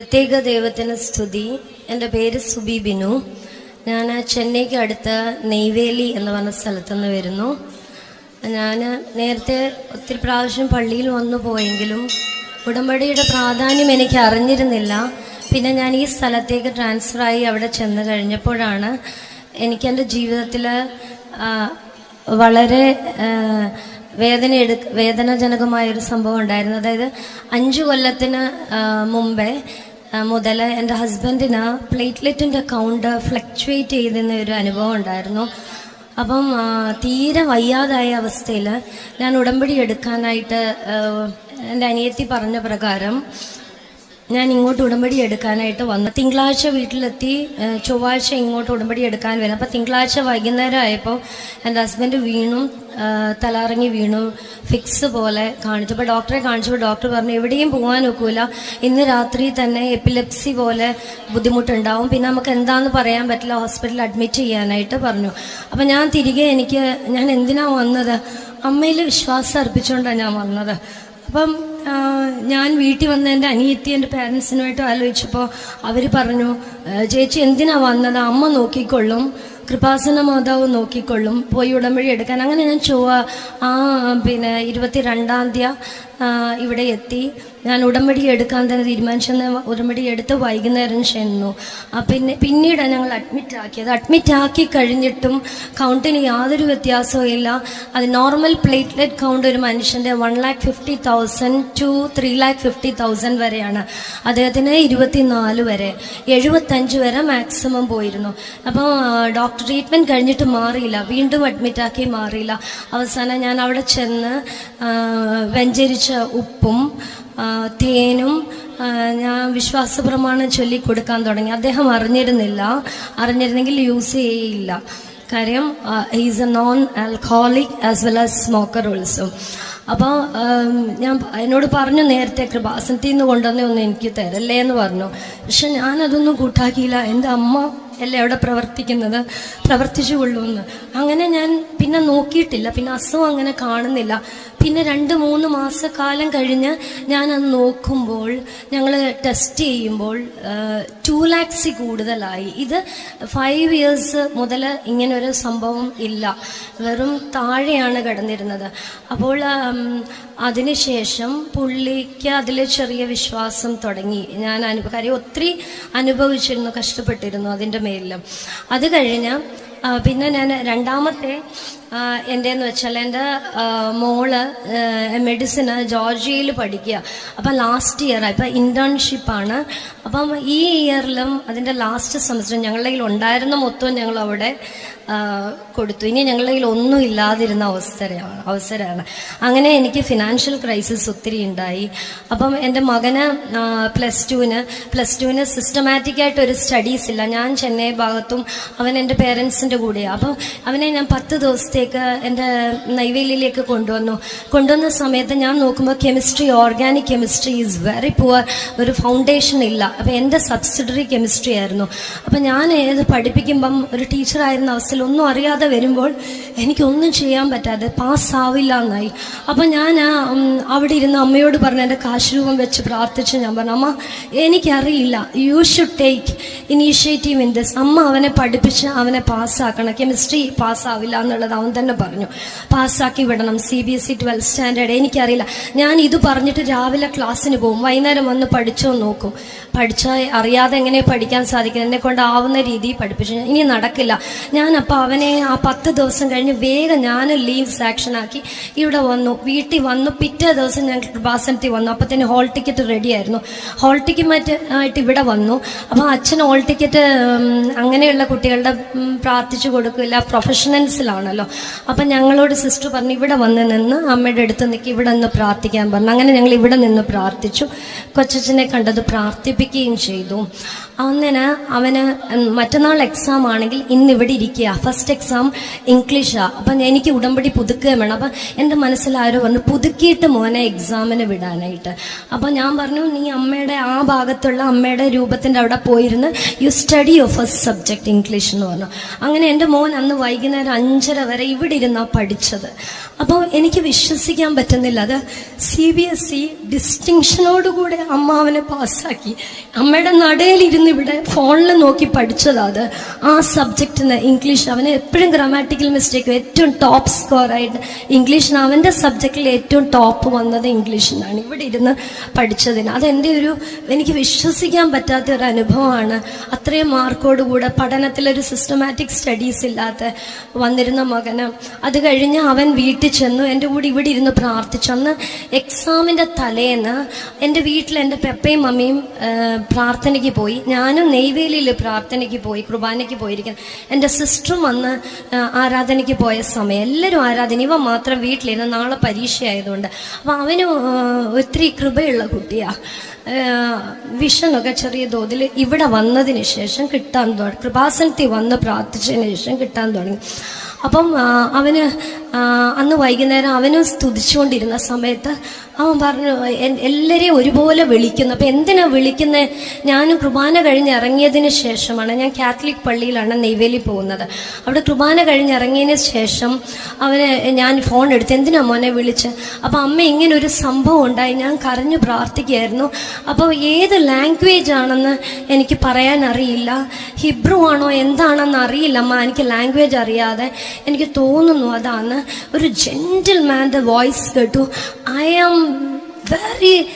പ്രത്യേക ദൈവത്തിന് സ്തുതി. എന്റെ പേര് സുബി ബിനു. ഞാൻ ചെന്നൈക്ക് അടുത്ത നെയ്വേലി എന്ന് പറഞ്ഞ സ്ഥലത്തു നിന്ന് വരുന്നു. ഞാൻ നേരത്തെ ഒത്തിരി പ്രാവശ്യം പള്ളിയിൽ വന്നു പോയെങ്കിലും ഉടമ്പടിയുടെ പ്രാധാന്യം എനിക്ക് അറിഞ്ഞിരുന്നില്ല. പിന്നെ ഞാൻ ഈ സ്ഥലത്തേക്ക് ട്രാൻസ്ഫറായി അവിടെ ചെന്ന് കഴിഞ്ഞപ്പോഴാണ് എനിക്കെന്റെ ജീവിതത്തിൽ വളരെ വേദന എടു വേദനാജനകമായ ഒരു സംഭവം ഉണ്ടായിരുന്നു. അതായത് അഞ്ചു കൊല്ലത്തിന് മുമ്പേ മുതൽ എന്റെ ഹസ്ബൻഡിന് പ്ലേറ്റ്ലെറ്റിന്റെ കൗണ്ട് ഫ്ലക്ച്വേറ്റ് ചെയ്തിരുന്ന ഒരു അനുഭവം ഉണ്ടായിരുന്നു. അപ്പം തീരെ വയ്യാതായ അവസ്ഥയിൽ ഞാൻ ഉടമ്പടി എടുക്കാനായിട്ട് എന്റെ അനിയത്തി പറഞ്ഞ പ്രകാരം ഞാൻ ഇങ്ങോട്ട് ഉടമ്പടി എടുക്കാനായിട്ട് വന്നു. തിങ്കളാഴ്ച വീട്ടിലെത്തി ചൊവ്വാഴ്ച ഇങ്ങോട്ട് ഉടമ്പടി എടുക്കാൻ വരും. അപ്പോൾ തിങ്കളാഴ്ച വൈകുന്നേരം ആയപ്പോൾ എന്റെ ഹസ്ബൻഡ് വീണു തലാറങ്ങി വീണു ഫിക്സ് പോലെ കാണിച്ചു. അപ്പോൾ ഡോക്ടറെ കാണിച്ചപ്പോൾ ഡോക്ടർ പറഞ്ഞു എവിടെയും പോകാൻ ഒക്കില്ല ഇന്ന് രാത്രി തന്നെ എപ്പിലെപ്സി പോലെ ബുദ്ധിമുട്ടുണ്ടാവും. പിന്നെ നമുക്ക് എന്താണെന്ന് പറയാൻ പറ്റില്ല ഹോസ്പിറ്റലിൽ അഡ്മിറ്റ് ചെയ്യാനായിട്ട് പറഞ്ഞു. അപ്പോൾ ഞാൻ തിരികെ എനിക്ക് ഞാൻ എന്തിനാണ് വന്നത്? അമ്മയിൽ വിശ്വാസം അർപ്പിച്ചുകൊണ്ടാണ് ഞാൻ വന്നത്. അപ്പം ഞാൻ വീട്ടിൽ വന്ന എന്റെ അനിയത്തി എന്റെ പാരൻസിനുമായിട്ട് ആലോചിച്ചപ്പോൾ അവർ പറഞ്ഞു "ആ, ചേച്ചി എന്തിനാ വന്നത്? അമ്മ നോക്കിക്കൊള്ളും കൃപാസന മാതാവ് നോക്കിക്കൊള്ളും പോയി ഉടമ്പടി എടുക്കാൻ. അങ്ങനെ ഞാൻ ചൊവ്വ ആ പിന്നെ ഇരുപത്തി രണ്ടാം തീയതി ഇവിടെ എത്തി. ഞാൻ ഉടമ്പടി എടുക്കാൻ തന്നെ തീരുമാനിച്ചെന്ന് ഉടമ്പടി എടുത്ത് വൈകുന്നേരം ചെന്നു. പിന്നെ പിന്നീടാണ് ഞങ്ങൾ അഡ്മിറ്റ് ആക്കിയത്. അഡ്മിറ്റ് ആക്കി കഴിഞ്ഞിട്ടും കൗണ്ടിന് യാതൊരു വ്യത്യാസവും ഇല്ല. അത് നോർമൽ പ്ലേറ്റ്ലെറ്റ് കൗണ്ട് ഒരു മനുഷ്യന്റെ one lakh fifty thousand to three lakh fifty thousand വരെയാണ്. അദ്ദേഹത്തിന് ഇരുപത്തിനാല് വരെ. എഴുപത്തഞ്ച് വരെ മാക്സിമം പോയിരുന്നു. അപ്പോൾ ഡോക്ടർ ട്രീറ്റ്മെന്റ് കഴിഞ്ഞിട്ട് മാറിയില്ല. വീണ്ടും അഡ്മിറ്റാക്കി മാറിയില്ല. അവസാനം ഞാൻ അവിടെ ചെന്ന് ആ, വെഞ്ചരിച്ച ഉപ്പും തേനും ഞാൻ വിശ്വാസ പ്രമാണം ചൊല്ലി കൊടുക്കാൻ തുടങ്ങി. അദ്ദേഹം അറിഞ്ഞിരുന്നില്ല. അറിഞ്ഞിരുന്നെങ്കിൽ യൂസ് ചെയ്യില്ല. കാര്യം is a non alcoholic as well as smoker also അപ്പോൾ ഞാൻ എന്നോട് പറഞ്ഞു നേരത്തെ കൃപാസനത്തിൽ നിന്ന് കൊണ്ടുവന്നേ ഒന്നും എനിക്ക് തരല്ലേ എന്ന് പറഞ്ഞു. പക്ഷെ ഞാനതൊന്നും കൂട്ടാക്കിയില്ല. എന്റെ അമ്മ അല്ലേ അവിടെ പ്രവർത്തിക്കുന്നത്? പ്രവർത്തിച്ചു കൊള്ളുമെന്ന് അങ്ങനെ ഞാൻ പിന്നെ നോക്കിയിട്ടില്ല. പിന്നെ അസുഖം അങ്ങനെ കാണുന്നില്ല. പിന്നെ രണ്ട് മൂന്ന് മാസക്കാലം കഴിഞ്ഞ് ഞാൻ അത് നോക്കുമ്പോൾ ഞങ്ങൾ ടെസ്റ്റ് ചെയ്യുമ്പോൾ ടു ലാക്സ് കൂടുതലായി. ഇത് ഫൈവ് ഇയേഴ്സ് മുതൽ ഇങ്ങനൊരു സംഭവം ഇല്ല. വെറും താഴെയാണ് കിടന്നിരുന്നത്. അപ്പോൾ അതിനുശേഷം പുള്ളിക്ക് അതിൽ ചെറിയ വിശ്വാസം തുടങ്ങി. ഞാൻ അനുഭവ കാര്യം ഒത്തിരി അനുഭവിച്ചിരുന്നു കഷ്ടപ്പെട്ടിരുന്നു അതിന്റെ മേലിലും അത് കഴിഞ്ഞ് പിന്നെ ഞാൻ രണ്ടാമത്തെ എന്റെന്ന് വെച്ചാൽ എന്റെ മോൾ മെഡിസിന് ജോർജിയയിൽ പഠിക്കുക അപ്പം ലാസ്റ്റ് ഇയർ ഇപ്പം ഇന്റേൺഷിപ്പാണ് അപ്പം ഈ ഇയറിലും അതിന്റെ ലാസ്റ്റ് സെമസ്റ്റർ ഞങ്ങളുടെ കയ്യിൽ ഉണ്ടായിരുന്ന മൊത്തം ഞങ്ങൾ അവിടെ കൊടുത്തു. ഇനി ഞങ്ങളുടെ കയ്യിൽ ഒന്നും ഇല്ലാതിരുന്ന അവസരമാണ് അവസരമാണ് അങ്ങനെ എനിക്ക് ഫിനാൻഷ്യൽ ക്രൈസിസ് ഒത്തിരി ഉണ്ടായി അപ്പം എന്റെ മകന് പ്ലസ് ടുവിന് പ്ലസ് ടുവിന് സിസ്റ്റമാറ്റിക് ആയിട്ട് ഒരു സ്റ്റഡീസ് ഇല്ല. ഞാൻ ചെന്നൈ ഭാഗത്തും അവൻ എന്റെ പേരൻസിന്റെ കൂടെയാണ് അപ്പം അവനെ ഞാൻ പത്ത് ദിവസത്തേക്ക് എന്റെ നൈവേലിയിലേക്ക് കൊണ്ടുവന്നു. കൊണ്ടുവന്ന സമയത്ത് ഞാൻ നോക്കുമ്പോൾ chemistry organic chemistry is very poor ഒരു ഫൗണ്ടേഷൻ ഇല്ല. അപ്പോൾ എന്റെ സബ്സിഡറി കെമിസ്ട്രി ആയിരുന്നു. അപ്പോൾ ഞാൻ ഏത് പഠിപ്പിക്കുമ്പം ഒരു ടീച്ചറായിരുന്ന അവസ്ഥയിൽ ഒന്നും അറിയാതെ വരുമ്പോൾ എനിക്കൊന്നും ചെയ്യാൻ പറ്റാതെ പാസ്സാവില്ല എന്നായി. അപ്പോൾ ഞാൻ അവിടെ ഇരുന്ന് അമ്മയോട് പറഞ്ഞ എന്റെ കാശുരൂപം വെച്ച് പ്രാർത്ഥിച്ച് ഞാൻ പറഞ്ഞു അമ്മ എനിക്കറിയില്ല. You should take initiative in this അമ്മ അവനെ പഠിപ്പിച്ച് അവനെ പാസ്സാക്കണം കെമിസ്ട്രി പാസ്സാവില്ല എന്നുള്ളത് അവൻ തന്നെ പറഞ്ഞു. പാസ്സാക്കി വിടണം. C B S E twelfth standard എനിക്കറിയില്ല. ഞാൻ ഇത് പറഞ്ഞിട്ട് രാവിലെ ക്ലാസ്സിന് പോകും. വൈകുന്നേരം വന്ന് പഠിച്ചോ നോക്കും. പഠിച്ചാൽ അറിയാതെ എങ്ങനെ പഠിക്കാൻ സാധിക്കും? എന്നെ കൊണ്ടാവുന്ന രീതിയിൽ പഠിപ്പിച്ചു. ഇനി നടക്കില്ല. ഞാൻ അപ്പോൾ അവനെ ആ പത്ത് ദിവസം കഴിഞ്ഞ് വേഗം ഞാൻ ലീവ് സാക്ഷൻ ആക്കി ഇവിടെ വന്നു. വീട്ടിൽ വന്നു. പിറ്റേ ദിവസം ഞാൻ കൃപാസനത്തിൽ വന്നു. അപ്പത്തേന് ഹോൾ ടിക്കറ്റ് റെഡി ആയിരുന്നു. ഹോൾ ടിക്കറ്റ് ആയിട്ട് ഇവിടെ വന്നു. അപ്പോൾ അച്ഛൻ ഹോൾ ടിക്കറ്റ് അങ്ങനെയുള്ള കുട്ടികളുടെ പ്രാർത്ഥിച്ചു കൊടുക്കില്ല. പ്രൊഫഷണൽസിലാണല്ലോ അപ്പം ഞങ്ങളോട് സിസ്റ്റർ പറഞ്ഞു ഇവിടെ വന്ന് നിന്ന് അമ്മയുടെ അടുത്ത് നിൽക്കി ഇവിടെ നിന്ന് പ്രാർത്ഥിക്കാൻ പറഞ്ഞു. അങ്ങനെ ഞങ്ങൾ ഇവിടെ നിന്ന് പ്രാർത്ഥിച്ചു. കൊച്ചച്ഛനെ കണ്ടത് പ്രാർത്ഥിപ്പിക്കുകയും ചെയ്തു. അങ്ങനെ അവന് മറ്റന്നാൾ എക്സാം ആണെങ്കിൽ ഇന്ന് ഇവിടെ ഇരിക്കുക ഫസ്റ്റ് എക്സാം ഇംഗ്ലീഷാണ് അപ്പം എനിക്ക് ഉടമ്പടി പുതുക്കുകയും വേണം. അപ്പം എന്റെ മനസ്സിൽ ആരോ പറഞ്ഞു പുതുക്കിയിട്ട് മോനെ എക്സാമിന് വിടാനായിട്ട്. അപ്പം ഞാൻ പറഞ്ഞു നീ അമ്മയുടെ ആ ഭാഗത്തുള്ള അമ്മയുടെ രൂപത്തിന്റെ അവിടെ പോയിരുന്ന് you study your first subject English എന്ന് പറഞ്ഞു. അങ്ങനെ എന്റെ മോൻ അന്ന് വൈകുന്നേരം അഞ്ചര വരെ ഇവിടെ ഇരുന്നാ പഠിച്ചത്. അപ്പോൾ എനിക്ക് വിശ്വസിക്കാൻ പറ്റുന്നില്ല. അത് സി ബി എസ് ഇ ഡിസ്റ്റിങ്ഷനോടുകൂടെ അമ്മ അവനെ പാസ്സാക്കി. അമ്മയുടെ നടയിലിരുന്ന് ഇവിടെ ഫോണിൽ നോക്കി പഠിച്ചതാ അത്. ആ സബ്ജക്റ്റിന് ഇംഗ്ലീഷ്. അവന് എപ്പോഴും ഗ്രാമാറ്റിക്കൽ മിസ്റ്റേക്ക് ഏറ്റവും ടോപ്പ് സ്കോറായിട്ട് ഇംഗ്ലീഷിന് അവന്റെ സബ്ജക്റ്റിൽ ഏറ്റവും ടോപ്പ് വന്നത് ഇംഗ്ലീഷിനാണ്. ഇവിടെ ഇരുന്ന് പഠിച്ചതിന്. അതെന്റെ ഒരു എനിക്ക് വിശ്വസിക്കാൻ പറ്റാത്ത ഒരു അനുഭവമാണ്. അത്രയും മാർക്കോടുകൂടെ പഠനത്തിലൊരു സിസ്റ്റമാറ്റിക് സ്റ്റഡീസ് ഇല്ലാത്ത വന്നിരുന്ന മകന് അത് കഴിഞ്ഞ് അവൻ വീട്ടിൽ ചെന്നു. എന്റെ കൂടെ ഇവിടെ ഇരുന്ന് പ്രാർത്ഥിച്ചു. അന്ന് എക്സാമിന്റെ തലേന്ന് എന്റെ വീട്ടിൽ എന്റെ പെപ്പയും മമ്മിയും പ്രാർത്ഥനയ്ക്ക് പോയി. ഞാനും നെയ്വേലിയിൽ പ്രാർത്ഥനയ്ക്ക് പോയി കുർബാനയ്ക്ക് പോയിരിക്കുന്നു. എന്റെ സിസ്റ്ററും വന്ന് ആരാധനയ്ക്ക് പോയ സമയം. എല്ലാവരും ആരാധന ഇവ മാത്രം വീട്ടിലിരുന്ന് നാളെ പരീക്ഷയായതുകൊണ്ട്. അവന് അവനും ഒത്തിരി കൃപയുള്ള കുട്ടിയാണ് വിഷനൊക്കെ ചെറിയ തോതിൽ ഇവിടെ വന്നതിന് ശേഷം കിട്ടാൻ തുടങ്ങി. കൃപാസനത്തിൽ വന്ന് പ്രാർത്ഥിച്ചതിന് ശേഷം കിട്ടാൻ തുടങ്ങി. അപ്പം അവന് അന്ന് വൈകുന്നേരം അവനും സ്തുതിച്ചുകൊണ്ടിരുന്ന സമയത്ത് അവൻ പറഞ്ഞു "എൻ- എല്ലാവരെയും ഒരുപോലെ വിളിക്കുന്നു. അപ്പം എന്തിനാണ് വിളിക്കുന്നത് ഞാനും കുർബാന കഴിഞ്ഞ് ഇറങ്ങിയതിന് ശേഷമാണ് ഞാൻ കാത്തലിക് പള്ളിയിലാണ് നെയ്വേലി പോകുന്നത്. അവിടെ കുർബാന കഴിഞ്ഞ് ഇറങ്ങിയതിന് ശേഷം അവന് ഞാൻ ഫോൺ എടുത്ത് എന്തിനാ മോനെ വിളിച്ച്? അപ്പം അമ്മ ഇങ്ങനെ ഒരു സംഭവം ഉണ്ടായി. ഞാൻ കരഞ്ഞു പ്രാർത്ഥിക്കുകയായിരുന്നു. അപ്പോൾ ഏത് ലാംഗ്വേജ് ആണെന്ന് എനിക്ക് പറയാൻ അറിയില്ല ഹിബ്രു ആണോ എന്താണെന്ന് അറിയില്ല അമ്മ. എനിക്ക് ലാംഗ്വേജ് അറിയാതെ എനിക്ക് തോന്നുന്നു അതാണ്. ഒരു ജെന്റിൽ മാന്റെ വോയിസ് കേട്ടു. I am very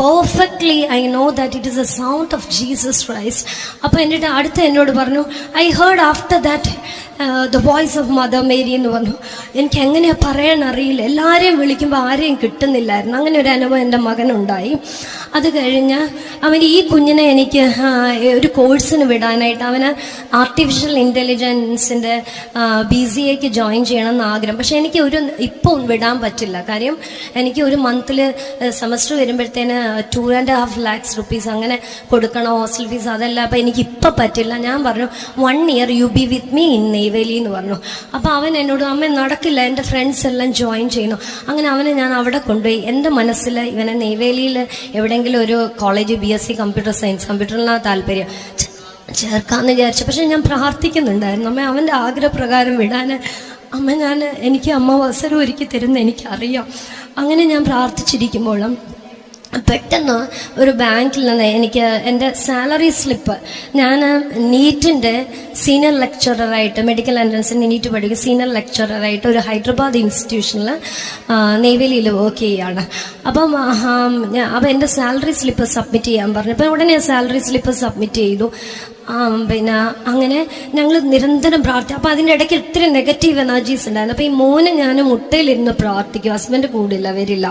perfectly I know that it is a sound of Jesus Christ അപ്പോൾ എന്നിട്ട് അടുത്ത് എന്നോട് പറഞ്ഞു I heard after that the voice of Mother Mary എന്ന് പറഞ്ഞു. എനിക്ക് എങ്ങനെയാണ് പറയാൻ അറിയില്ല. എല്ലാവരെയും വിളിക്കുമ്പോൾ ആരെയും കിട്ടുന്നില്ലായിരുന്നു. അങ്ങനെ ഒരു അനുഭവം എന്റെ മകനുണ്ടായി. അത് കഴിഞ്ഞ് അവൻ ഈ കുഞ്ഞിനെ എനിക്ക് ഒരു കോഴ്സിന് വിടാനായിട്ട് അവന് ആർട്ടിഫിഷ്യൽ ഇന്റലിജൻസിന്റെ ബി സി എക്ക് ജോയിൻ ചെയ്യണം എന്ന് ആഗ്രഹം. പക്ഷേ എനിക്ക് ഒരു ഇപ്പോൾ വിടാൻ പറ്റില്ല. കാര്യം എനിക്ക് ഒരു മന്തിൽ സെമസ്റ്റർ വരുമ്പോഴത്തേന് two and half lakhs rupees അങ്ങനെ കൊടുക്കണം ഹോസ്റ്റൽ ഫീസ് അതെല്ലാം. അപ്പം എനിക്ക് ഇപ്പം പറ്റില്ല. ഞാൻ പറഞ്ഞു one year you be with me in Neyveli എന്ന് പറഞ്ഞു. അപ്പോൾ അവൻ എന്നോട് അമ്മ നടക്കില്ല. എന്റെ ഫ്രണ്ട്സ് എല്ലാം ജോയിൻ ചെയ്യുന്നു. അങ്ങനെ അവനെ ഞാൻ അവിടെ കൊണ്ടുപോയി. എന്റെ മനസ്സിൽ ഇവനെ നെയ്വേലിയിൽ എവിടെയെങ്കിലും ഒരു college B S C computer science കമ്പ്യൂട്ടറിനാണ് താല്പര്യം ചേർക്കാമെന്ന് വിചാരിച്ചു. പക്ഷെ ഞാൻ പ്രാർത്ഥിക്കുന്നുണ്ടായിരുന്നു. അമ്മ അവന്റെ ആഗ്രഹപ്രകാരം വിടാൻ അമ്മ ഞാൻ എനിക്ക് അമ്മ അവസരം ഒരുക്കി തരുന്ന എനിക്കറിയാം. അങ്ങനെ ഞാൻ പ്രാർത്ഥിച്ചിരിക്കുമ്പോഴും പെട്ടെന്ന് ഒരു ബാങ്കിൽ നിന്ന് എനിക്ക് എന്റെ സാലറി സ്ലിപ്പ്. ഞാൻ നീറ്റിന്റെ സീനിയർ ലെക്ചററായിട്ട് മെഡിക്കൽ എൻട്രൻസിന് നീറ്റ് പഠിക്കുക സീനിയർ ലെക്ചററായിട്ട് ഒരു ഹൈദരാബാദ് ഇൻസ്റ്റിറ്റ്യൂഷനിൽ നെയ്വേലിയിൽ വർക്ക് ചെയ്യുകയാണ് അപ്പം അപ്പം എന്റെ സാലറി സ്ലിപ്പ് സബ്മിറ്റ് ചെയ്യാൻ പറഞ്ഞു. അപ്പം ഉടനെ സാലറി സ്ലിപ്പ് സബ്മിറ്റ് ചെയ്തു. പിന്നെ അങ്ങനെ ഞങ്ങൾ നിരന്തരം പ്രാർത്ഥിക്കും അപ്പം അതിന്റെ ഇടയ്ക്ക് ഒത്തിരി നെഗറ്റീവ് എനർജീസ് ഉണ്ടായിരുന്നു. അപ്പം ഈ മോന് ഞാൻ മുട്ടയിലിരുന്ന് പ്രാർത്ഥിക്കും. ഹസ്ബൻഡ് കൂടില്ല വരില്ല.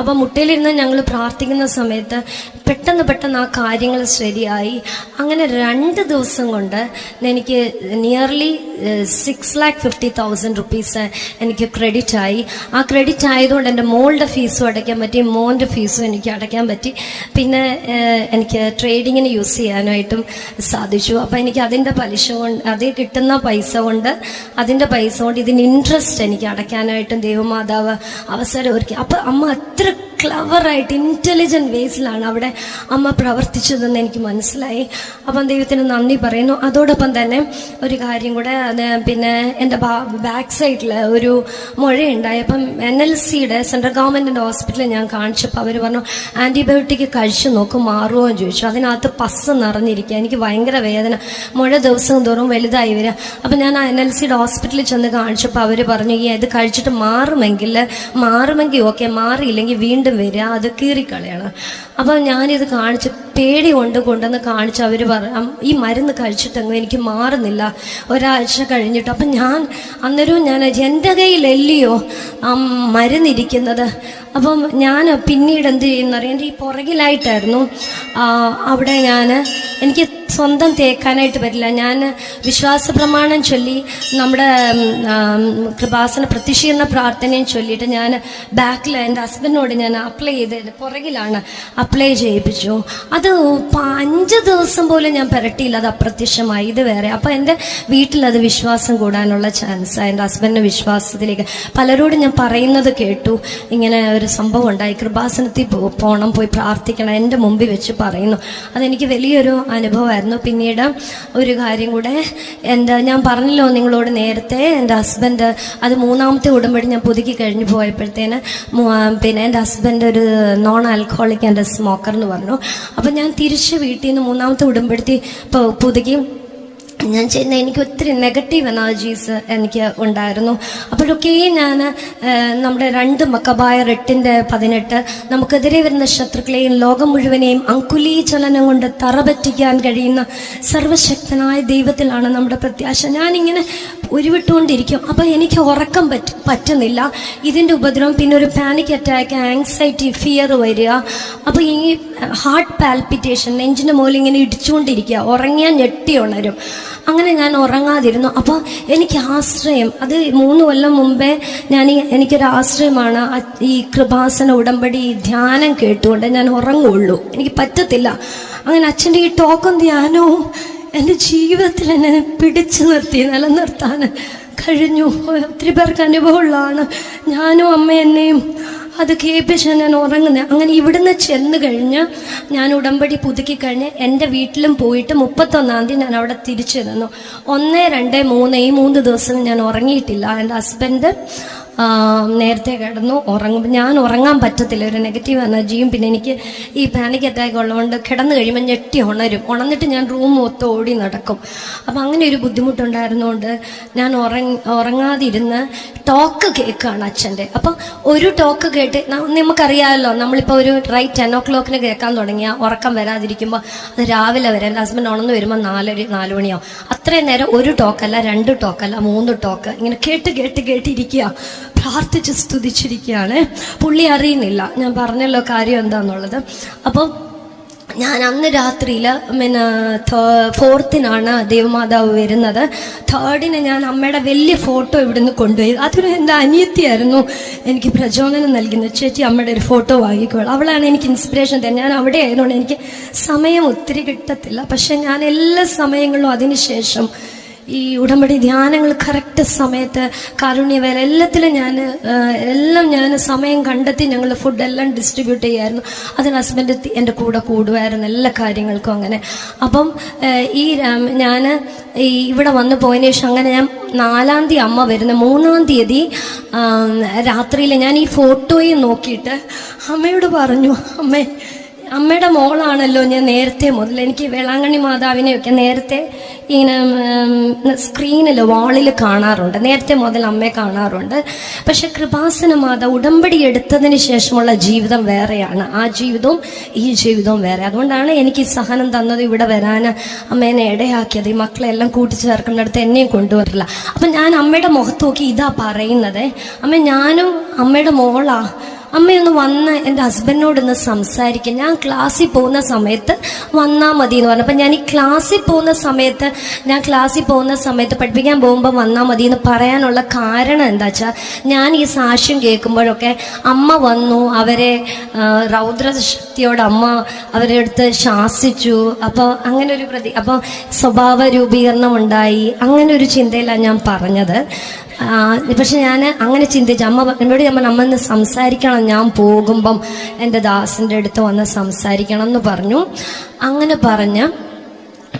അപ്പം മുട്ടയിലിരുന്ന് ഞങ്ങൾ പ്രാർത്ഥിക്കുന്ന സമയത്ത് പെട്ടെന്ന് പെട്ടെന്ന് ആ കാര്യങ്ങൾ ശരിയായി. അങ്ങനെ രണ്ട് ദിവസം കൊണ്ട് എനിക്ക് nearly six lakh fifty thousand rupees എനിക്ക് ക്രെഡിറ്റ് ആയി. ആ ക്രെഡിറ്റ് ആയതുകൊണ്ട് എന്റെ മോളുടെ ഫീസും അടയ്ക്കാൻ പറ്റി മോന്റെ ഫീസും എനിക്ക് അടയ്ക്കാൻ പറ്റി. പിന്നെ എനിക്ക് ട്രേഡിങ്ങിന് യൂസ് ചെയ്യാനായിട്ടും സാധിച്ചു. അപ്പം എനിക്ക് അതിന്റെ പലിശ കൊണ്ട് അതിൽ കിട്ടുന്ന പൈസ കൊണ്ട് അതിന്റെ പൈസ കൊണ്ട് ഇതിന് ഇൻട്രസ്റ്റ് എനിക്ക് അടയ്ക്കാനായിട്ടും ദേവമാതാവ് അവസരം ഒരുക്കി. അപ്പം അമ്മ അത്ര ക്ലവറായിട്ട് ഇന്റലിജന്റ് വേസിലാണ് അവിടെ അമ്മ പ്രവർത്തിച്ചതെന്ന് എനിക്ക് മനസ്സിലായി. അപ്പം ദൈവത്തിന് നന്ദി പറയുന്നു. അതോടൊപ്പം തന്നെ ഒരു കാര്യം കൂടെ പിന്നെ എന്റെ ബാക്ക് സൈഡിൽ ഒരു മുഴയുണ്ടായി. അപ്പം എൻ എൽ സിയുടെ സെൻട്രൽ ഗവൺമെന്റിന്റെ ഹോസ്പിറ്റലിൽ ഞാൻ കാണിച്ചപ്പോൾ അവർ പറഞ്ഞു ആന്റിബയോട്ടിക് കഴിച്ചു നോക്കും മാറുമോ എന്ന് ചോദിച്ചു. അതിനകത്ത് പസ് നിറഞ്ഞിരിക്കുക. എനിക്ക് ഭയങ്കര വേദന. മുഴ ദിവസം തോറും വലുതായി വരിക. അപ്പം ഞാൻ എൻ എൽ സിയുടെ ഹോസ്പിറ്റലിൽ ചെന്ന് കാണിച്ചപ്പോൾ അവർ പറഞ്ഞു ഈ ഇത് കഴിച്ചിട്ട് മാറുമെങ്കിൽ മാറുമെങ്കിൽ ഓക്കെ മാറിയില്ലെങ്കിൽ വീണ്ടും വരിക അത് കീറിക്കളയണം. അപ്പം ഞാനിത് കാണിച്ച് പേടി കൊണ്ട് കൊണ്ടുവന്ന് കാണിച്ച് അവർ പറ ഈ മരുന്ന് കഴിച്ചിട്ടങ്ങ് എനിക്ക് മാറുന്നില്ല. ഒരാഴ്ച കഴിഞ്ഞിട്ട്. അപ്പം ഞാൻ അന്നേരവും ഞാൻ എന്റെ കയ്യിലല്ലയോ ആ മരുന്നിരിക്കുന്നത്? അപ്പം ഞാൻ പിന്നീട് എന്ത് ചെയ്യുന്നറിയാം എന്റെ ഈ പുറകിലായിട്ടായിരുന്നു അവിടെ ഞാൻ എനിക്ക് സ്വന്തം തേക്കാനായിട്ട് പറ്റില്ല. ഞാൻ വിശ്വാസ പ്രമാണം ചൊല്ലി നമ്മുടെ കൃപാസന പ്രതിഷീർണ പ്രാർത്ഥനയും ചൊല്ലിയിട്ട് ഞാൻ ബാക്കിൽ എന്റെ ഹസ്ബൻഡിനോട് ഞാൻ അപ്ലൈ ചെയ്ത് പുറകിലാണ് അപ്ലൈ ചെയ്യിപ്പിച്ചു. അത് അത് അഞ്ച് ദിവസം പോലും ഞാൻ പുരട്ടിയില്ല. അത് അപ്രത്യക്ഷമായി. ഇത് വേറെ. അപ്പൊ എന്റെ വീട്ടിലത് വിശ്വാസം കൂടാനുള്ള ചാൻസ് എന്റെ ഹസ്ബൻഡിന്റെ വിശ്വാസത്തിലേക്ക് പലരോടും ഞാൻ പറയുന്നത് കേട്ടു. ഇങ്ങനെ ഒരു സംഭവം ഉണ്ടായി. കൃപാസനത്തിൽ പോകണം പോയി പ്രാർത്ഥിക്കണം എന്റെ മുമ്പിൽ വെച്ച് പറയുന്നു. അതെനിക്ക് വലിയൊരു അനുഭവമായിരുന്നു. പിന്നീട് ഒരു കാര്യം കൂടെ എന്റെ ഞാൻ പറഞ്ഞല്ലോ നിങ്ങളോട് നേരത്തെ എന്റെ ഹസ്ബൻഡ് അത് മൂന്നാമത്തെ ഉടമ്പടി ഞാൻ പുതുക്കി കഴിഞ്ഞു പോയപ്പോഴത്തേന് പിന്നെ എന്റെ ഹസ്ബൻഡ് ഒരു നോൺ ആൽക്കഹോളിക് ആൻഡ് സ്മോക്കർ എന്ന് പറഞ്ഞു. അപ്പം ഞാൻ തിരിച്ച് വീട്ടിൽ നിന്ന് മൂന്നാമത്തെ ഉടുമ്പെടുത്തി പ- പുതുക്കി. ഞാൻ ചെയ്യുന്ന എനിക്ക് ഒത്തിരി നെഗറ്റീവ് എനർജീസ് എനിക്ക് ഉണ്ടായിരുന്നു. അപ്പോഴൊക്കെയും ഞാൻ നമ്മുടെ രണ്ട് മക്കബായ എട്ടിന്റെ പതിനെട്ട് നമുക്കെതിരെ വരുന്ന ശത്രുക്കളെയും ലോകം മുഴുവനെയും അങ്കുലീ ചലനം കൊണ്ട് തറപറ്റിക്കാൻ കഴിയുന്ന സർവശക്തനായ ദൈവത്തിലാണ് നമ്മുടെ പ്രത്യാശ. ഞാനിങ്ങനെ ഉരുവിട്ടുകൊണ്ടിരിക്കും. അപ്പോൾ എനിക്ക് ഉറക്കം പറ്റ പറ്റുന്നില്ല. ഇതിന്റെ ഉപദ്രവം പിന്നെ ഒരു പാനിക് അറ്റാക്ക് ആങ്സൈറ്റി ഫിയർ വരിക. അപ്പോൾ ഈ ഹാർട്ട് പാൽപിറ്റേഷൻ നെഞ്ചിന്റെ മുകളിൽ ഇങ്ങനെ ഇടിച്ചുകൊണ്ടിരിക്കുക. ഉറങ്ങിയാൽ ഞെട്ടി ഉണരും. അങ്ങനെ ഞാൻ ഉറങ്ങാതിരുന്നു. അപ്പോൾ എനിക്ക് ആശ്രയം അത് മൂന്ന് കൊല്ലം മുമ്പേ ഞാൻ എനിക്കൊരു ആശ്രയമാണ്. ഈ കൃപാസന ഉടമ്പടി ധ്യാനം കേട്ടുകൊണ്ട് ഞാൻ ഉറങ്ങുള്ളൂ. എനിക്ക് പറ്റത്തില്ല. അങ്ങനെ അച്ഛന്റെ ഈ ടോക്കും ധ്യാനവും എന്റെ ജീവിതത്തിൽ എന്നെ പിടിച്ചു നിർത്തി നിലനിർത്താൻ കഴിഞ്ഞു. ഒത്തിരി പേർക്ക് അനുഭവമുള്ളതാണ്. ഞാനും അമ്മ എന്നെയും അത് കേൾപ്പിച്ച് ഞാൻ ഉറങ്ങുന്നത്. അങ്ങനെ ഇവിടുന്ന് ചെന്ന് കഴിഞ്ഞ് ഞാൻ ഉടമ്പടി പുതുക്കി കഴിഞ്ഞ് എന്റെ വീട്ടിലും പോയിട്ട് മുപ്പത്തൊന്നാം തീയതി ഞാൻ അവിടെ തിരിച്ചു തന്നു ഒന്ന് രണ്ട് മൂന്ന് ഈ മൂന്ന് ദിവസം ഞാൻ ഉറങ്ങിയിട്ടില്ല. എന്റെ ഹസ്ബൻഡ് നേരത്തെ കിടന്നു ഉറങ്ങുമ്പോൾ ഞാൻ ഉറങ്ങാൻ പറ്റത്തില്ല ഒരു നെഗറ്റീവ് എനർജിയും പിന്നെ എനിക്ക് ഈ പാനിക് അറ്റാക്ക് ഉള്ളതുകൊണ്ട് കിടന്നു കഴിയുമ്പോൾ ഞെട്ടി ഉണരും. ഉണർന്നിട്ട് ഞാൻ റൂം മൊത്തം ഓടി നടക്കും. അപ്പം അങ്ങനെ ഒരു ബുദ്ധിമുട്ടുണ്ടായിരുന്നുകൊണ്ട് ഞാൻ ഉറങ്ങ ഉറങ്ങാതിരുന്ന് ടോക്ക് കേൾക്കുകയാണ് അച്ഛന്റെ. അപ്പം ഒരു ടോക്ക് കേട്ട് നമുക്കറിയാമല്ലോ നമ്മളിപ്പോൾ ഒരു റൈറ്റ് ടെൻ ഓ ക്ലോക്കിന് കേൾക്കാൻ തുടങ്ങിയാൽ ഉറക്കം വരാതിരിക്കുമ്പോൾ അത് രാവിലെ വരെ എന്റെ ഹസ്ബൻഡ് ഉണർന്ന് വരുമ്പോൾ നാലര നാല് മണിയാവും. അത്രയും നേരം ഒരു ടോക്കല്ല രണ്ട് ടോക്കല്ല മൂന്ന് ടോക്ക് ഇങ്ങനെ കേട്ട് കേട്ട് കേട്ടിരിക്കുക. പ്രാർത്ഥിച്ച് സ്തുതിച്ചിരിക്കുകയാണ്. പുള്ളി അറിയുന്നില്ല. ഞാൻ പറഞ്ഞല്ലോ കാര്യം എന്താണെന്നുള്ളത് അപ്പോൾ ഞാൻ അന്ന് രാത്രിയിൽ പിന്നെ ഫോർത്തിനാണ് ദേവമാതാവ് വരുന്നത്. തേർഡിന് ഞാൻ അമ്മയുടെ വലിയ ഫോട്ടോ ഇവിടുന്ന് കൊണ്ടുപോയി. അതൊരു എന്റെ അനിയത്തിയായിരുന്നു. എനിക്ക് പ്രചോദനം നൽകുന്നത് ചേച്ചി അമ്മയുടെ ഒരു ഫോട്ടോ വാങ്ങിക്കോളൂ അവളാണ് എനിക്ക് ഇൻസ്പിറേഷൻ തരുന്നത്. ഞാൻ അവിടെ ആയതുകൊണ്ട് എനിക്ക് സമയം ഒത്തിരി കിട്ടത്തില്ല. പക്ഷെ ഞാൻ എല്ലാ സമയങ്ങളിലും അതിനുശേഷം ഈ ഉടമ്പടി ധ്യാനങ്ങൾ കറക്റ്റ് സമയത്ത് കാരുണ്യവേല എല്ലാത്തിലും ഞാൻ എല്ലാം ഞാൻ സമയം കണ്ടെത്തി ഞങ്ങൾ ഫുഡ് എല്ലാം ഡിസ്ട്രിബ്യൂട്ട് ചെയ്യായിരുന്നു. അതിന് ഹസ്ബൻഡ് എന്റെ കൂടെ കൂടുമായിരുന്നു എല്ലാ കാര്യങ്ങൾക്കും അങ്ങനെ. അപ്പം ഈ ഞാൻ ഈ ഇവിടെ വന്നു പോയതിനു ശേഷം അങ്ങനെ ഞാൻ നാലാം തീയതി അമ്മ വരുന്ന. മൂന്നാം തീയതി രാത്രിയിൽ ഞാൻ ഈ ഫോട്ടോയെ നോക്കിയിട്ട് അമ്മയോട് പറഞ്ഞു അമ്മേ അമ്മയുടെ മോളാണല്ലോ ഞാൻ നേരത്തെ മുതൽ എനിക്ക് വേളാങ്കണ്ണി മാതാവിനെയൊക്കെ നേരത്തെ ഇങ്ങനെ സ്ക്രീനിൽ വാളിൽ കാണാറുണ്ട്. നേരത്തെ മുതൽ അമ്മയെ കാണാറുണ്ട്. പക്ഷെ കൃപാസന മാത ഉടമ്പടി എടുത്തതിന് ശേഷമുള്ള ജീവിതം വേറെയാണ്. ആ ജീവിതവും ഈ ജീവിതവും വേറെ. അതുകൊണ്ടാണ് എനിക്ക് സഹനം തന്നത് ഇവിടെ വരാൻ അമ്മേനെ ഇടയാക്കിയത്. ഈ മക്കളെല്ലാം കൂട്ടിച്ചേർക്കുന്നിടത്ത് എന്നെയും കൊണ്ടുവരില്ല. അപ്പം ഞാൻ അമ്മയുടെ മുഖത്ത് നോക്കി ഇതാ പറയുന്നത്. അമ്മ ഞാനും അമ്മയുടെ മോളാ. അമ്മയൊന്ന് വന്ന് എന്റെ ഹസ്ബൻഡിനോടൊന്ന് സംസാരിക്കും. ഞാൻ ക്ലാസ്സിൽ പോകുന്ന സമയത്ത് വന്നാൽ മതി എന്ന് പറഞ്ഞു. അപ്പം ഞാൻ ഈ ക്ലാസ്സിൽ പോകുന്ന സമയത്ത് ഞാൻ ക്ലാസ്സിൽ പോകുന്ന സമയത്ത് പഠിപ്പിക്കാൻ പോകുമ്പോൾ വന്നാൽ മതി എന്ന് പറയാനുള്ള കാരണം എന്താ വെച്ചാൽ ഞാൻ ഈ സാക്ഷ്യം കേൾക്കുമ്പോഴൊക്കെ അമ്മ വന്നു അവരെ രൗദ്രശക്തിയോട് അമ്മ അവരെ അടുത്ത് ശാസിച്ചു. അപ്പോൾ അങ്ങനെ ഒരു പ്രതി അപ്പോൾ സ്വഭാവ രൂപീകരണം ഉണ്ടായി അങ്ങനെ ഒരു ചിന്തയിലാണ് ഞാൻ പറഞ്ഞത്. പക്ഷെ ഞാൻ അങ്ങനെ ചിന്തിച്ചു. അമ്മ എന്നോട് ഞാൻ അമ്മ ഒന്ന് സംസാരിക്കണം. ഞാൻ പോകുമ്പം എന്റെ ദാസിന്റെ അടുത്ത് വന്ന് സംസാരിക്കണം എന്ന് പറഞ്ഞു. അങ്ങനെ പറഞ്ഞ്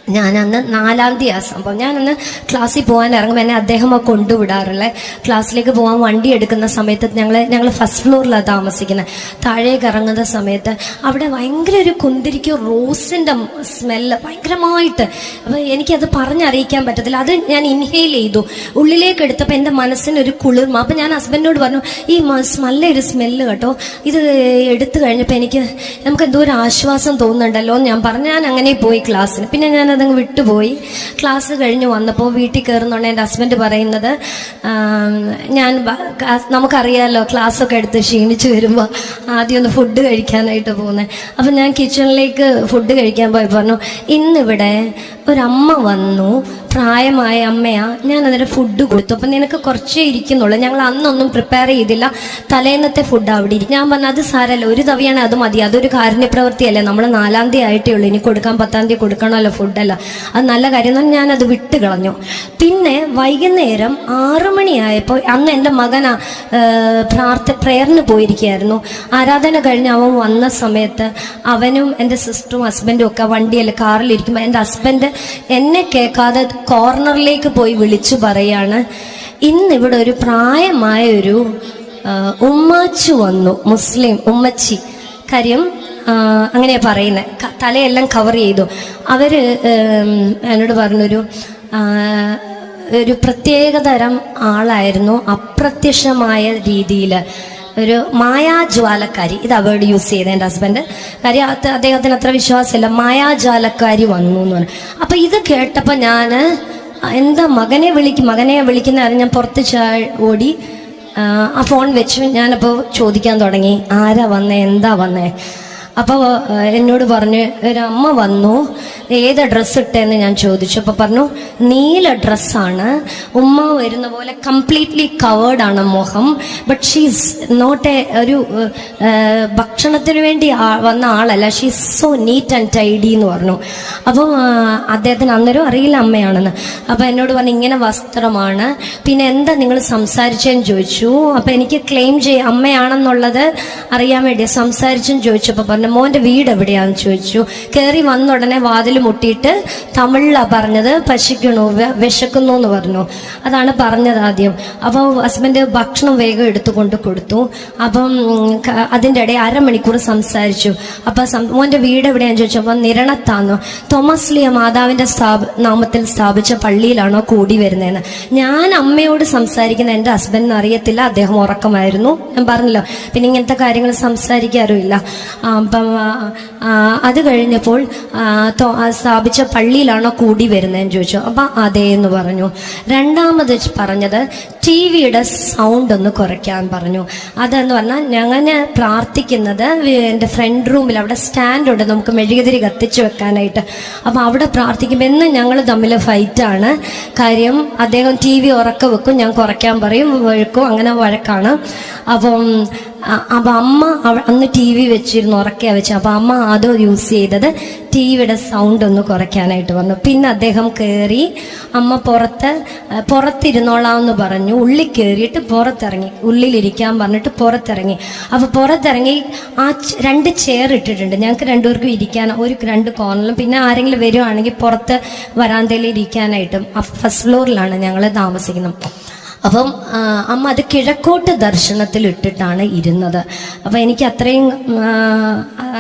ഞാൻ അന്ന് നാലാം തീയതി ആ സംഭവം ഞാനന്ന് ക്ലാസ്സിൽ പോകാൻ ഇറങ്ങുമ്പോൾ എന്നെ അദ്ദേഹം കൊണ്ടുവിടാറുള്ളത് ക്ലാസ്സിലേക്ക് പോകാൻ വണ്ടി എടുക്കുന്ന സമയത്ത് ഞങ്ങൾ ഞങ്ങൾ ഫസ്റ്റ് ഫ്ലോറിലാണ് താമസിക്കുന്നത് താഴേക്ക് ഇറങ്ങുന്ന സമയത്ത് അവിടെ ഭയങ്കര ഒരു കുന്തിരിക്കും റോസിന്റെ സ്മെല്ല് ഭയങ്കരമായിട്ട്. അപ്പോൾ എനിക്കത് പറഞ്ഞറിയിക്കാൻ പറ്റത്തില്ല. അത് ഞാൻ ഇൻഹെയിൽ ചെയ്തു. ഉള്ളിലേക്ക് എടുത്തപ്പോൾ എന്റെ മനസ്സിനൊരു കുളിർമ. അപ്പം ഞാൻ ഹസ്ബൻഡിനോട് പറഞ്ഞു ഈ നല്ലൊരു സ്മെല്ല് കേട്ടോ. ഇത് എടുത്തു കഴിഞ്ഞപ്പോൾ എനിക്ക് നമുക്ക് എന്തോ ഒരു ആശ്വാസം തോന്നുന്നുണ്ടല്ലോ എന്ന് ഞാൻ പറഞ്ഞു. ഞാൻ അങ്ങനെ പോയി ക്ലാസ്സിന്. പിന്നെ ഞാൻ ഞാനതങ്ങ് വിട്ടുപോയി. ക്ലാസ് കഴിഞ്ഞ് വന്നപ്പോൾ വീട്ടിൽ കയറുന്നുണ്ട് എന്റെ ഹസ്ബൻഡ് പറയുന്നത് ഞാൻ നമുക്കറിയാമല്ലോ ക്ലാസ്സൊക്കെ എടുത്ത് ക്ഷീണിച്ച് വരുമ്പോൾ ആദ്യം ഒന്ന് ഫുഡ് കഴിക്കാനായിട്ട് പോകുന്നത് അപ്പം ഞാൻ കിച്ചണിലേക്ക് ഫുഡ് കഴിക്കാൻ പോയി പറഞ്ഞു ഇന്നിവിടെ ഒരമ്മ വന്നു പ്രായമായ അമ്മയാ ഞാൻ അതിന് ഫുഡ് കൊടുത്തു. അപ്പം നിനക്ക് കുറച്ചേ ഇരിക്കുന്നുള്ളൂ. ഞങ്ങൾ അന്നൊന്നും പ്രിപ്പയർ ചെയ്തില്ല. തലേന്നത്തെ ഫുഡ് അവിടെ ഇരിക്കും. ഞാൻ പറഞ്ഞു അത് സാരല്ല ഒരു തവിയാണ് അത് മതി. അതൊരു കാരുണ്യപ്രവൃത്തിയല്ലേ. നമ്മൾ നാലാം തീയതി ആയിട്ടേ ഉള്ളൂ. ഇനി കൊടുക്കാൻ പത്താം തീയതി കൊടുക്കണമല്ലോ ഫുഡല്ല അത് നല്ല കാര്യം. തന്നെ ഞാനത് വിട്ട് കളഞ്ഞു പിന്നെ വൈകുന്നേരം ആറു മണിയായപ്പോൾ അന്ന് എന്റെ മകൻ പ്രാർത്ഥ പ്രേയറിന് പോയിരിക്കുകയായിരുന്നു. ആരാധന കഴിഞ്ഞ് അവൻ വന്ന സമയത്ത് അവനും എന്റെ സിസ്റ്ററും ഹസ്ബൻഡും ഒക്കെ വണ്ടിയിൽ കാറിലിരിക്കുമ്പോൾ എന്റെ ഹസ്ബൻഡ് എന്നെ കേൾക്കാതെ കോർണറിലേക്ക് പോയി വിളിച്ചു പറയാണ് ഇന്നിവിടെ ഒരു പ്രായമായ ഒരു ഉമ്മാച്ചു വന്നു മുസ്ലിം ഉമ്മച്ചി. കാര്യം ആ, അങ്ങനെയാ പറയുന്നത് തലയെല്ലാം കവർ ചെയ്തു. അവർ എന്നോട് പറഞ്ഞൊരു ഒരു പ്രത്യേകതരം ആളായിരുന്നു അപ്രത്യക്ഷമായ രീതിയിൽ ഒരു മായാജ്വാലക്കാരി ഇത് അവേർഡ് യൂസ് ചെയ്ത് എന്റെ ഹസ്ബൻഡ് കാര്യം അദ്ദേഹത്തിന് അത്ര വിശ്വാസമില്ല. മായാജ്വാലക്കാരി വന്നു എന്ന് പറഞ്ഞു. അപ്പം ഇത് കേട്ടപ്പോൾ ഞാൻ എന്താ മകനെ വിളിക്കും മകനെ വിളിക്കുന്ന ഞാൻ പുറത്ത് ഓടി ആ ഫോൺ വെച്ചു ഞാനപ്പോൾ ചോദിക്കാൻ തുടങ്ങി. ആരാ വന്നേ? എന്താ വന്നേ? അപ്പോൾ എന്നോട് പറഞ്ഞ് ഒരമ്മ വന്നു ഏത് ഡ്രസ്സ് ഇട്ടേന്ന് ഞാൻ ചോദിച്ചു. അപ്പോൾ പറഞ്ഞു നീല ഡ്രസ്സാണ് ഉമ്മ വരുന്ന പോലെ കംപ്ലീറ്റ്ലി കവേർഡാണ് മുഖം. ബട്ട് ഷീസ് നോട്ട് എ ഒരു ഭക്ഷണത്തിന് വേണ്ടി വന്ന ആളല്ല. She's so neat and tidy എന്ന് പറഞ്ഞു. അപ്പോൾ അദ്ദേഹത്തിന് അന്നേരം അറിയില്ല അമ്മയാണെന്ന്. അപ്പോൾ എന്നോട് പറഞ്ഞു ഇങ്ങനെ വസ്ത്രമാണ്. പിന്നെ എന്താ നിങ്ങൾ സംസാരിച്ചതെന്ന് ചോദിച്ചു. അപ്പോൾ എനിക്ക് ക്ലെയിം ചെയ്യ അമ്മയാണെന്നുള്ളത് അറിയാൻ വേണ്ടി സംസാരിച്ചെന്ന് ചോദിച്ചപ്പോൾ പറഞ്ഞു മോന്റെ വീട് എവിടെയാണെന്ന് ചോദിച്ചു. കയറി വന്ന ഉടനെ വാതിൽ മുട്ടിയിട്ട് തമിഴിലാണ് പറഞ്ഞത് പശിക്കണു വിശക്കുന്നു എന്ന് പറഞ്ഞു. അതാണ് പറഞ്ഞത് ആദ്യം. അപ്പോൾ ഹസ്ബൻഡ് ഭക്ഷണം വേഗം എടുത്തുകൊണ്ട് കൊടുത്തു. അപ്പം അതിന്റെ ഇടയിൽ അരമണിക്കൂർ സംസാരിച്ചു. അപ്പം സം- മോന്റെ വീട് എവിടെയാണെന്ന് ചോദിച്ചപ്പോൾ നിരണത്താന്നോ. തോമസ് ലിയ മാതാവിന്റെ സ്ഥാപ നാമത്തിൽ സ്ഥാപിച്ച പള്ളിയിലാണോ കൂടി വരുന്നതെന്ന് ഞാൻ അമ്മയോട് സംസാരിക്കുന്ന എന്റെ ഹസ്ബൻഡിന് അറിയത്തില്ല. അദ്ദേഹം ഉറക്കമായിരുന്നു. ഞാൻ പറഞ്ഞല്ലോ. പിന്നെ ഇങ്ങനത്തെ കാര്യങ്ങൾ സംസാരിക്കാറുമില്ല. അപ്പം അത് കഴിഞ്ഞപ്പോൾ സ്ഥാപിച്ച പള്ളിയിലാണോ കൂടി വരുന്നതെന്ന് ചോദിച്ചു. അപ്പം അതേ എന്ന് പറഞ്ഞു. രണ്ടാമത് പറഞ്ഞത് ടി വിയുടെ സൗണ്ട് ഒന്ന് കുറയ്ക്കാൻ പറഞ്ഞു. അതെന്ന് പറഞ്ഞാൽ ഞങ്ങൾ പ്രാർത്ഥിക്കുന്നത് എന്റെ ഫ്രണ്ട് റൂമിൽ അവിടെ സ്റ്റാൻഡ് ഉണ്ട് നമുക്ക് മെഴുകുതിരി കത്തിച്ച് വെക്കാനായിട്ട്. അപ്പം അവിടെ പ്രാർത്ഥിക്കുമ്പോൾ എന്നും ഞങ്ങൾ തമ്മിൽ ഫൈറ്റാണ് കാര്യം അദ്ദേഹം ടി വി ഉറക്ക വെക്കും ഞാൻ കുറയ്ക്കാൻ പറയും വഴക്കും അങ്ങനെ വഴക്കാണ്. അപ്പം അപ്പം അമ്മ അന്ന് ടി വി വെച്ചിരുന്നു ഉറക്കിയാ വെച്ചു അപ്പം അമ്മ ആദ്യം യൂസ് ചെയ്തത് ടി വിയുടെ സൗണ്ട് ഒന്ന് കുറയ്ക്കാനായിട്ട് വന്നു. പിന്നെ അദ്ദേഹം കയറി അമ്മ പുറത്ത് പുറത്തിരുന്നോളാം എന്ന് പറഞ്ഞു. ഉള്ളിൽ കയറിയിട്ട് പുറത്തിറങ്ങി. ഉള്ളിലിരിക്കാൻ പറഞ്ഞിട്ട് പുറത്തിറങ്ങി. അപ്പോൾ പുറത്തിറങ്ങി ആ രണ്ട് ചെയർ ഇട്ടിട്ടുണ്ട്. ഞങ്ങൾക്ക് രണ്ടുപേർക്കും ഇരിക്കാൻ ഒരു രണ്ട് കോർണറിലും പിന്നെ ആരെങ്കിലും വരുവാണെങ്കിൽ പുറത്ത് വരാന്തയിൽ ഇരിക്കാനായിട്ടും. ഫസ്റ്റ് ഫ്ലോറിലാണ് ഞങ്ങൾ താമസിക്കുന്നത്. അപ്പം അമ്മ അത് കിഴക്കോട്ട് ദർശനത്തിൽ ഇട്ടിട്ടാണ് ഇരുന്നത്. അപ്പം എനിക്ക് അത്രയും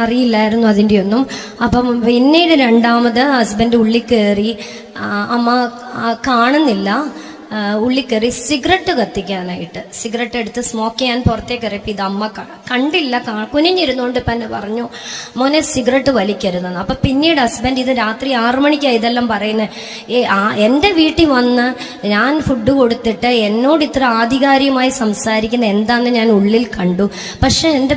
അറിയില്ലായിരുന്നു അതിന്റെ ഒന്നും. അപ്പം പിന്നീട് രണ്ടാമത് ഹസ്ബൻഡ് ഉള്ളിൽ കയറി അമ്മ കാണുന്നില്ല. ഉള്ളിൽ കയറി സിഗരറ്റ് കത്തിക്കാനായിട്ട്. സിഗരറ്റ് എടുത്ത് സ്മോക്ക് ചെയ്യാൻ പുറത്തേക്ക് ഇറപ്പി ഇത് അമ്മ കണ്ടില്ല കുനിഞ്ഞിരുന്നോണ്ട് ഇപ്പം എന്നെ പറഞ്ഞു മോനെ സിഗരറ്റ് വലിക്കരുതെന്ന്. അപ്പം പിന്നീട് ഹസ്ബൻഡ് ഇത് രാത്രി ആറു മണിക്കാണ് ഇതെല്ലാം പറയുന്നത് ഏ ആ എന്റെ വീട്ടിൽ വന്ന് ഞാൻ ഫുഡ് കൊടുത്തിട്ട് എന്നോട് ഇത്ര ആധികാരികമായി സംസാരിക്കുന്ന എന്താണെന്ന് ഞാൻ ഉള്ളിൽ കണ്ടു. പക്ഷെ എന്റെ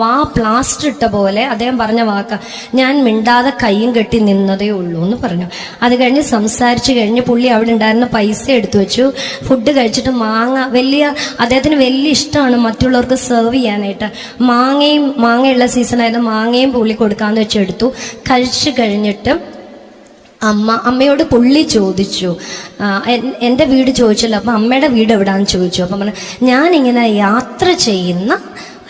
വാ പ്ലാസ്റ്റർ ഇട്ട പോലെ അദ്ദേഹം പറഞ്ഞ വാക്ക ഞാൻ മിണ്ടാതെ കൈയും കെട്ടി നിന്നതേ ഉള്ളൂ എന്ന് പറഞ്ഞു. അത് കഴിഞ്ഞ് സംസാരിച്ചു കഴിഞ്ഞ് പുള്ളി അവിടെ ഉണ്ടായിരുന്ന പൈസ എടുത്തു വെച്ചു. ഫുഡ് കഴിച്ചിട്ട് മാങ്ങ വലിയ അദ്ദേഹത്തിന് വലിയ ഇഷ്ടമാണ് മറ്റുള്ളവർക്ക് സെർവ് ചെയ്യാനായിട്ട്. മാങ്ങയും മാങ്ങയുള്ള സീസണായിരുന്നു മാങ്ങയും പുള്ളി കൊടുക്കാമെന്ന് വെച്ച് എടുത്തു. കഴിച്ചു കഴിഞ്ഞിട്ട് അമ്മ അമ്മയോട് പുള്ളി ചോദിച്ചു. എന്റെ വീട് ചോദിച്ചല്ലോ അപ്പം അമ്മയുടെ വീട് എവിടാന്ന് ചോദിച്ചു. അപ്പം ഞാനിങ്ങനെ യാത്ര ചെയ്യുന്ന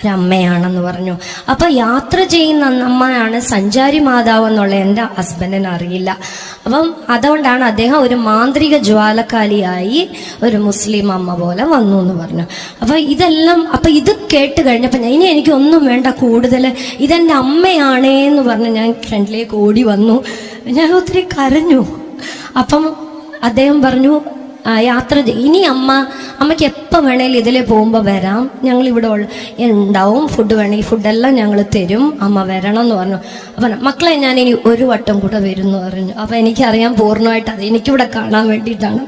ഒരമ്മയാണെന്ന് പറഞ്ഞു. അപ്പൊ യാത്ര ചെയ്യുന്ന അമ്മയാണ് സഞ്ചാരി മാതാവ് എന്നുള്ള എന്റെ ഹസ്ബൻഡിന് അറിയില്ല. അപ്പം അതുകൊണ്ടാണ് അദ്ദേഹം ഒരു മാന്ത്രിക ജ്വാലക്കാലിയായി ഒരു മുസ്ലിം അമ്മ പോലെ വന്നു എന്ന് പറഞ്ഞു. അപ്പൊ ഇതെല്ലാം അപ്പൊ ഇത് കേട്ട് കഴിഞ്ഞപ്പോൾ ഞാൻ ഇനി എനിക്ക് ഒന്നും വേണ്ട കൂടുതൽ ഇതെന്റെ അമ്മയാണേ എന്ന് പറഞ്ഞ് ഞാൻ ഫ്രണ്ടിലേക്ക് ഓടി വന്നു. ഞാൻ ഒത്തിരി കരഞ്ഞു. അപ്പം അദ്ദേഹം പറഞ്ഞു യാത്ര ഇനി അമ്മ അമ്മയ്ക്ക് എപ്പോൾ വേണേലും ഇതിലേ പോകുമ്പോൾ വരാം. ഞങ്ങൾ ഇവിടെ ഉണ്ടാവും ഫുഡ് വേണമെങ്കിൽ ഫുഡെല്ലാം ഞങ്ങൾ തരും. അമ്മ വരണം എന്ന് പറഞ്ഞു. അപ്പം മക്കളെ ഞാൻ ഇനി ഒരു വട്ടം കൂടെ വരും എന്ന് പറഞ്ഞു. അപ്പം എനിക്കറിയാം പൂർണമായിട്ട് അത് എനിക്കിവിടെ കാണാൻ വേണ്ടിയിട്ടാണ്.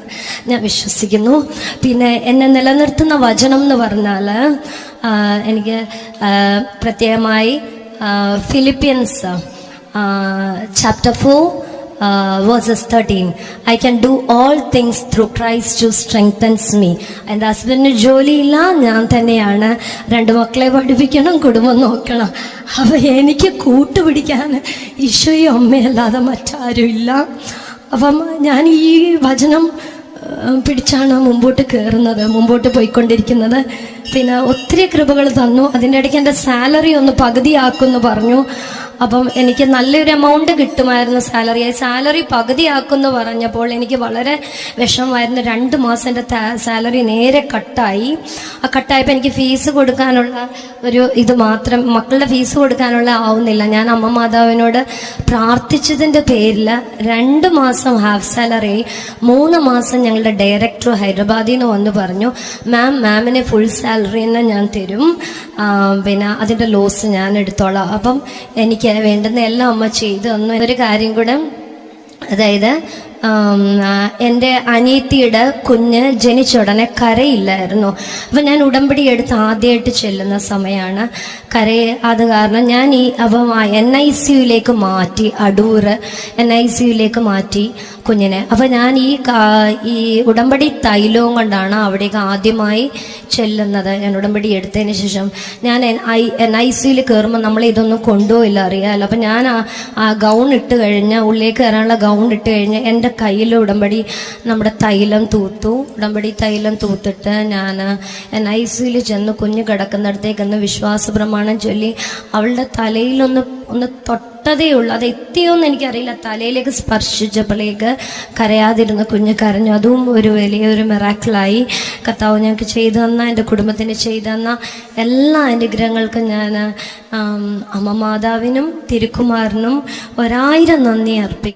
ഞാൻ വിശ്വസിക്കുന്നു. പിന്നെ എന്നെ നിലനിർത്തുന്ന വചനം എന്ന് പറഞ്ഞാൽ എനിക്ക് പ്രത്യേകമായി Philippians chapter four verses thirteen I can do all things through Christ to strengthens me എന്റെ ഹസ്ബൻഡിന് ജോലിയില്ല ഞാൻ തന്നെയാണ്. രണ്ട് മക്കളെ പഠിപ്പിക്കണം കുടുംബം നോക്കണം. അപ്പോൾ എനിക്ക് കൂട്ടുപിടിക്കാൻ ഈശോയും അമ്മയല്ലാതെ മറ്റാരും ഇല്ല അപ്പം ഞാൻ ഈ വചനം പിടിച്ചാണ് മുമ്പോട്ട് കയറുന്നത് മുമ്പോട്ട് പോയിക്കൊണ്ടിരിക്കുന്നത്. പിന്നെ ഒത്തിരി കൃപകൾ തന്നു. അതിന്റെ ഇടയ്ക്ക് എന്റെ സാലറി ഒന്ന് പകുതിയാക്കുമെന്ന് പറഞ്ഞു. അപ്പം എനിക്ക് നല്ലൊരു എമൗണ്ട് കിട്ടുമായിരുന്നു സാലറി സാലറി പകുതിയാക്കുമെന്ന് പറഞ്ഞപ്പോൾ എനിക്ക് വളരെ വിഷമമായിരുന്നു. രണ്ട് മാസം എന്റെ സാലറി നേരെ കട്ടായി ആ കട്ടായപ്പോൾ എനിക്ക് ഫീസ് കൊടുക്കാനുള്ള ഒരു ഇത് മാത്രം മക്കളുടെ ഫീസ് കൊടുക്കാനുള്ള ആവുന്നില്ല. ഞാൻ അമ്മ മാതാവിനോട് പ്രാർത്ഥിച്ചതിന്റെ പേരിൽ രണ്ട് മാസം ഹാഫ് സാലറി മൂന്ന് മാസം ഞങ്ങളുടെ ഡയറക്ടർ ഹൈദരാബാദിൽ നിന്ന് വന്ന് പറഞ്ഞു മാം മാമിന് ഫുൾ സാലറി തന്നെ ഞാൻ തരും. പിന്നെ അതിന്റെ ലോസ് ഞാൻ എടുത്തോളാം. അപ്പം എനിക്ക് വേണ്ടുന്ന എല്ലാം അമ്മ ചെയ്തു തന്നു. ഒരു കാര്യം കൂടെ അതായത് എന്റെ അനിയത്തിയുടെ കുഞ്ഞ് ജനിച്ച ഉടനെ കരയില്ലായിരുന്നു. അപ്പം ഞാൻ ഉടമ്പടി എടുത്ത് ആദ്യമായിട്ട് ചെല്ലുന്ന സമയമാണ് കരയെ അത് കാരണം ഞാൻ ഈ അപ്പം എൻ ഐ സിയുലേക്ക് മാറ്റി അടൂർ എൻ ഐ സിയുലേക്ക് മാറ്റി കുഞ്ഞിനെ. അപ്പം ഞാൻ ഈ ഈ ഉടമ്പടി തൈലവും കൊണ്ടാണ് അവിടേക്ക് ആദ്യമായി ചെല്ലുന്നത്. ഞാൻ ഉടമ്പടി എടുത്തതിന് ശേഷം ഞാൻ എൻ ഐ എൻ ഐ സിയിൽ കയറുമ്പോൾ നമ്മൾ ഇതൊന്നും കൊണ്ടുപോയില്ല അറിയാമല്ലോ അപ്പം ഞാൻ ആ ഗൗൺ ഇട്ട് കഴിഞ്ഞ് ഉള്ളിലേക്ക് കയറാനുള്ള ഗൗൺ ഇട്ട് കഴിഞ്ഞ് എന്റെ കയ്യിൽ ഉടമ്പടി നമ്മുടെ തൈലം തൂത്തു. ഉടമ്പടി തൈലം തൂത്തിട്ട് ഞാൻ എൻ ഐ സിയിൽ ചെന്ന് കുഞ്ഞ് കിടക്കുന്നിടത്തേക്ക് ഒന്ന് വിശ്വാസ പ്രമാണം ചൊല്ലി അവളുടെ തലയിലൊന്ന് ഒന്ന് തൊട്ടതേ ഉള്ളൂ. അത് എത്തിയോന്ന് എനിക്കറിയില്ല. തലയിലേക്ക് സ്പർശിച്ചപ്പോഴേക്ക് കരയാതിരുന്ന കുഞ്ഞ് കരഞ്ഞു. അതും ഒരു വലിയൊരു മിറാക്കിളായി കർത്താവ് ഞങ്ങൾക്ക് ചെയ്തു തന്ന എന്റെ കുടുംബത്തിന് ചെയ്തു തന്ന എല്ലാ അനുഗ്രഹങ്ങൾക്കും ഞാൻ അമ്മ മാതാവിനും തിരുക്കുമാറിനും ഒരായിരം നന്ദി അർപ്പിക്കും